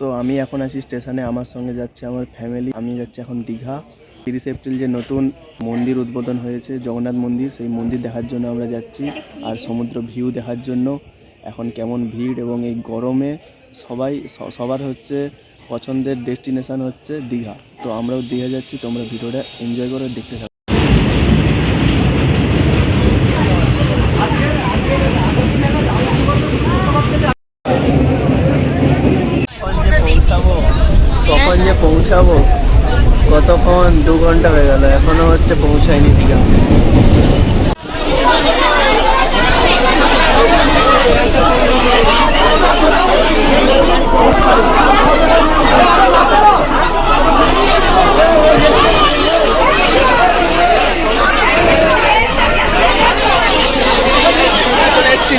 তো আমি এখন আছি স্টেশনে, আমার সঙ্গে যাচ্ছে আমার ফ্যামিলি আমি যাচ্ছি এখন দীঘা। তিরিশ এপ্রিল যে নতুন মন্দির উদ্বোধন হয়েছে, জগন্নাথ মন্দির, সেই মন্দির দেখার জন্য আমরা যাচ্ছি। আর সমুদ্র ভিউ দেখার জন্য এখন কেমন ভিড় এবং এই গরমে সবাই সবার হচ্ছে পছন্দের ডেস্টিনেশন হচ্ছে দীঘা। তো আমরাও দীঘা যাচ্ছি, তোমরা ভিডিওটা এনজয় করে, দেখতে কতক্ষণ দু ঘণ্টা হয়ে গেল, এখনও হচ্ছে পৌঁছায়নি দীঘা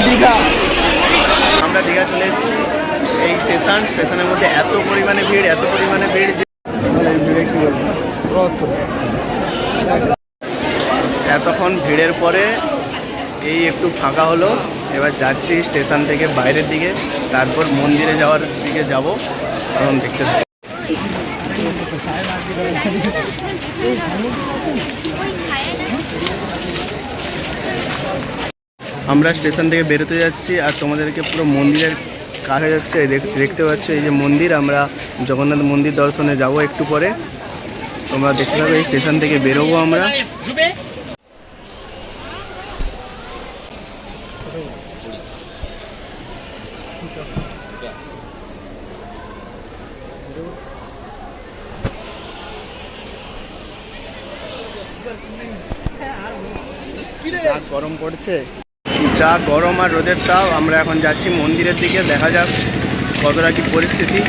দীঘা। আমরা দীঘা চলে এসেছি, এই স্টেশন। স্টেশনের মধ্যে এত পরিমাণে ভিড়, এত পরিমাণে ভিড় যে তাহলে এই ভিড়ে কি বলব এতক্ষণ ভিড়ের পরে এই একটু ফাঁকা হলো। এবার যাচ্ছি স্টেশন থেকে বাইরের দিকে। তারপর মন্দিরে যাওয়ার দিকে যাব। তখন দেখতে। আমরা স্টেশন থেকে বেরোতে যাচ্ছি আর তোমাদেরকে পুরো মন্দিরের কাছে যাচ্ছে। দেখ- দেখতে পাচ্ছ এই যে মন্দির। আমরা জগন্নাথ মন্দির দর্শনে যাব একটু পরে। তোমরা দেখতে পাবে এই স্টেশন থেকে বেরোবো আমরা। যা গরম পড়ছে। যা গরম আর রোদের তাও আমরা এখন যাচ্ছি মন্দিরের দিকে, দেখা যাক কতটা কি পরিস্থিতি।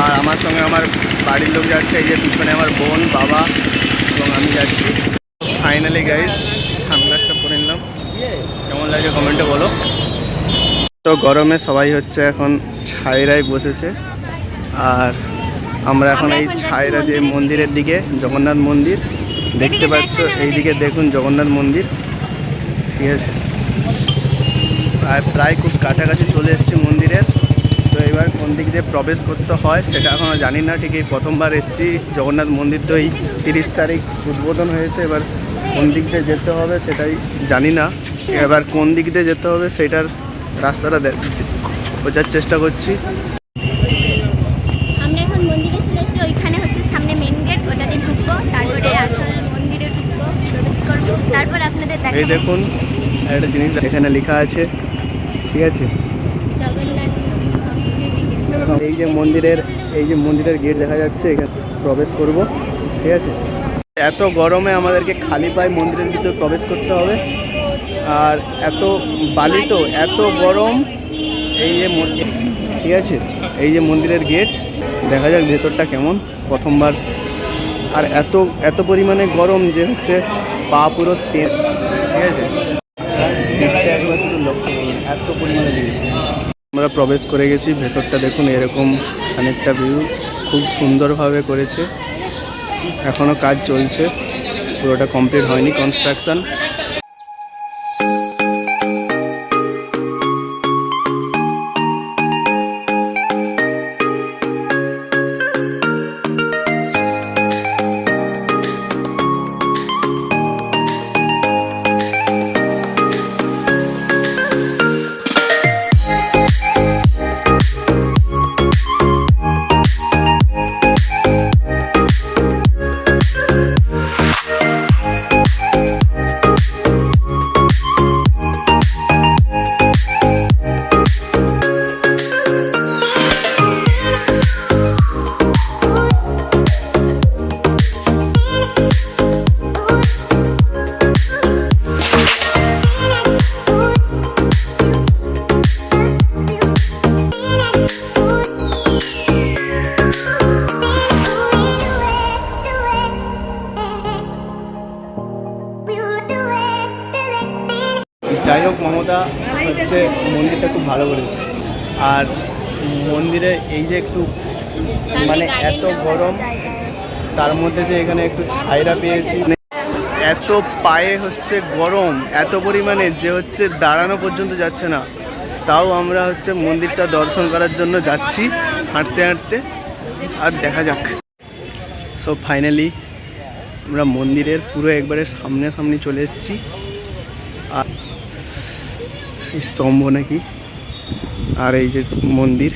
আর আমার সঙ্গে আমার বাড়ির লোক যাচ্ছে, এই যে পিছনে আমার বোন, বাবা, এবং আমি যাচ্ছি। ফাইনালি গাইস সানগ্লাসটা পরে নিলাম। কেমন লাগছে কমেন্টে বলো। গরমে সবাই হচ্ছে এখন ছায়রায় বসেছে। আর আমরা এখন এই ছায়রা যে মন্দিরের দিকে। জগন্নাথ মন্দির। দেখতে পাচ্ছ এইদিকে দেখুন জগন্নাথ মন্দির। ঠিক আছে। প্রায় প্রায় খুব কাছাকাছি চলে এসেছি মন্দিরের তো এবার কোন দিক দিয়ে প্রবেশ করতে হয় সেটা এখনও জানি না। ঠিক এই প্রথমবার এসেছি জগন্নাথ মন্দির তো এই তিরিশ তারিখ উদ্বোধন হয়েছে। এবার কোন দিক দিয়ে যেতে হবে সেটাই জানি না। এবার কোন দিক দিয়ে যেতে হবে সেটার রাস্তাটা খোঁজার চেষ্টা করছি। আমরা এখন মন্দিরে ওইখানে হচ্ছে সামনে মেন গেট ওটাতে ঢুকবো তারপরে আসল মন্দিরে ঢুকবো প্রবেশ করব। তারপর আপনাদের এই দেখুন একটা জিনিস এখানে লেখা আছে ঠিক আছে। এই যে মন্দিরের এই যে মন্দিরের গেট দেখা যাচ্ছে এখানে প্রবেশ করব ঠিক আছে? এত গরমে আমাদেরকে খালি পায়ে মন্দিরের ভিতরে প্রবেশ করতে হবে। আর এত বালি তো এত গরম, এই যে ঠিক আছে? এই যে মন্দিরের গেট, দেখা যাক ভেতরটা কেমন প্রথমবার। আর এত এত পরিমাণে গরম যে হচ্ছে পা পুরো তে ঠিক আছে? একবার এত পরিমাণে আমরা প্রবেশ করে গেছি, ভেতরটা দেখুন এরকম অনেকটা ভিউ, খুব সুন্দরভাবে করেছে। এখনও কাজ চলছে, পুরোটা কমপ্লিট হয়নি কনস্ট্রাকশন যাই হোক, মমতা হচ্ছে মন্দিরটা খুব ভালো করেছে আর মন্দিরে এই যে একটু মানে এত গরম, তার মধ্যে যে এখানে একটু ছায়রা পেয়েছি। এত পায়ে হচ্ছে গরম, এত পরিমাণে যে হচ্ছে দাঁড়ানো পর্যন্ত যাচ্ছে না। তাও আমরা হচ্ছে মন্দিরটা দর্শন করার জন্য যাচ্ছি হাঁটতে হাঁটতে। আর দেখা যাক। সো ফাইনালি আমরা মন্দিরের পুরো একবারে সামনে সামনে চলে এসেছি। আর স্তম্ভ নাকি? আর এই যে মন্দির।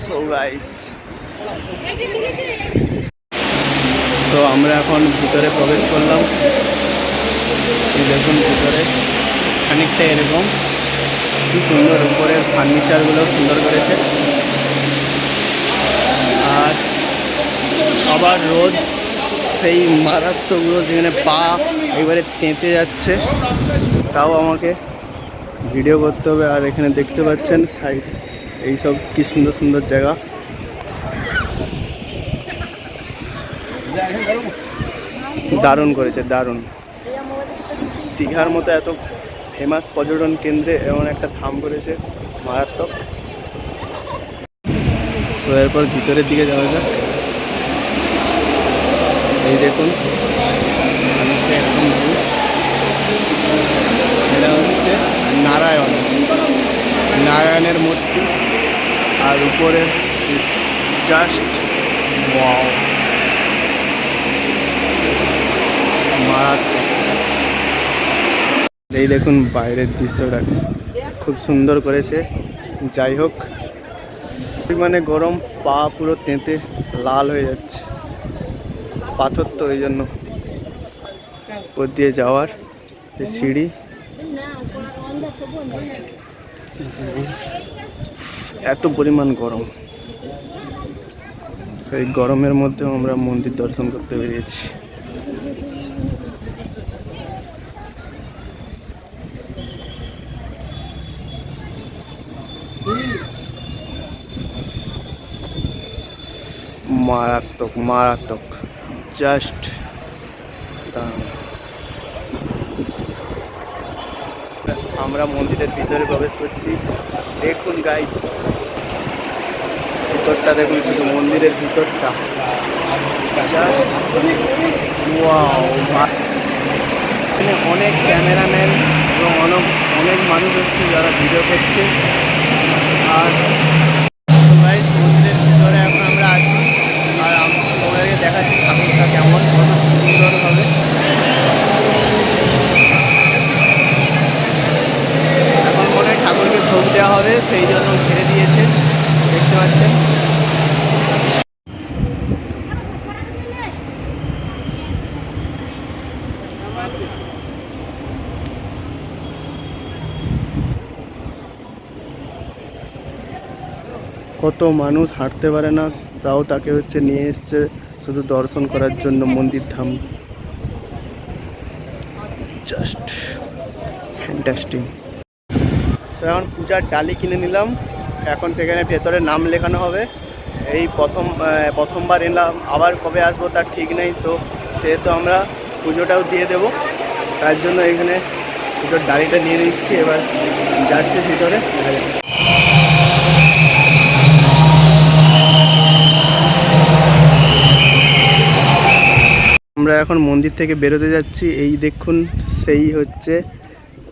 সো গাইস সো আমরা এখন ভিতরে প্রবেশ করলাম। দেখুন ভিতরে খানিকটা এরকম। কি সুন্দর উপরের ফার্নিচারগুলো সুন্দর করেছে। আর আবার রোদ, সেই মারাত্মক রোদ যেখানে পা এবারে তেঁতে যাচ্ছে। তাও আমাকে ভিডিও করতে হবে আর এখানে দেখতে পাচ্ছেন সাইড এইসব কি সুন্দর সুন্দর জায়গা। দারুণ করেছে, দারুণ। দীঘার মতো এত ফেমাস পর্যটন কেন্দ্রে এমন একটা থাম করেছে, মারাত্মক। সো এরপর ভিতরের দিকে যাওয়া যাক। এই দেখুন অনেকটা এরকম view। এটা হচ্ছে নারায়ণ। নারায়ণের মূর্তি। আর উপরে জাস্ট এই দেখুন বাইরের দৃশ্যটা। খুব সুন্দর করেছে। যাই হোক মানে গরম, পা পুরো তেঁতে লাল হয়ে যাচ্ছে। পাথর তো ওই জন্য। উপর দিয়ে যাওয়ার সিঁড়ি। এত পরিমাণ গরম। সেই গরমের মধ্যেও আমরা মন্দির দর্শন করতে পেরেছি মারাত্মক মারাত্মক। জাস্ট আমরা মন্দিরের ভিতরে প্রবেশ করছি। দেখুন গাইস ভিতরটা দেখুন, শুধু মন্দিরের ভিতরটা। অনেক ক্যামেরাম্যান এবং অনেক অনেক মানুষ এসছে যারা ভিডিও করছে। কত মানুষ হাঁটতে পারে না, তাও তাকে হচ্ছে নিয়ে এসছে শুধু দর্শন করার জন্য মন্দির ধাম। জাস্ট ফ্যান্টাস্টিং এখন পূজার ডালি কিনে নিলাম। এখন সেখানে ভেতরে নাম লেখানো হবে। এই প্রথম প্রথমবার এলাম। আবার কবে আসব তার ঠিক নেই, তো সেহেতু আমরা পুজোটাও দিয়ে দেবো। তার জন্য এখানে পুজোর ডালিটা নিয়ে নিচ্ছি। এবার যাচ্ছে ভিতরে। আমরা এখন মন্দির থেকে বেরোতে যাচ্ছি। এই দেখুন সেই হচ্ছে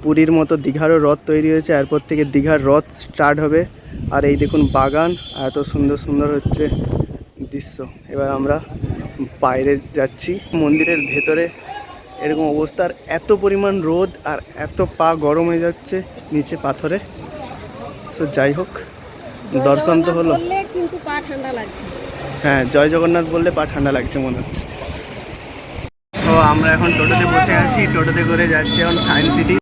পুরীর মতো দীঘারও রথ তৈরি হয়েছে। এরপর থেকে দীঘার রথ স্টার্ট হবে। আর এই দেখুন বাগান এত সুন্দর সুন্দর হচ্ছে দৃশ্য। এবার আমরা বাইরে যাচ্ছি। মন্দিরের ভেতরে এরকম অবস্থার এত পরিমাণ রোদ আর এত পা গরম হয়ে যাচ্ছে নিচে পাথরে। তো যাই হোক দর্শন তো হলো। হ্যাঁ জয় জগন্নাথ বললে পা ঠান্ডা লাগছে মনে হচ্ছে। আমরা এখন টোটোতে বসে আছি। টোটোতে করে যাচ্ছি এখন সায়েন্স সিটি।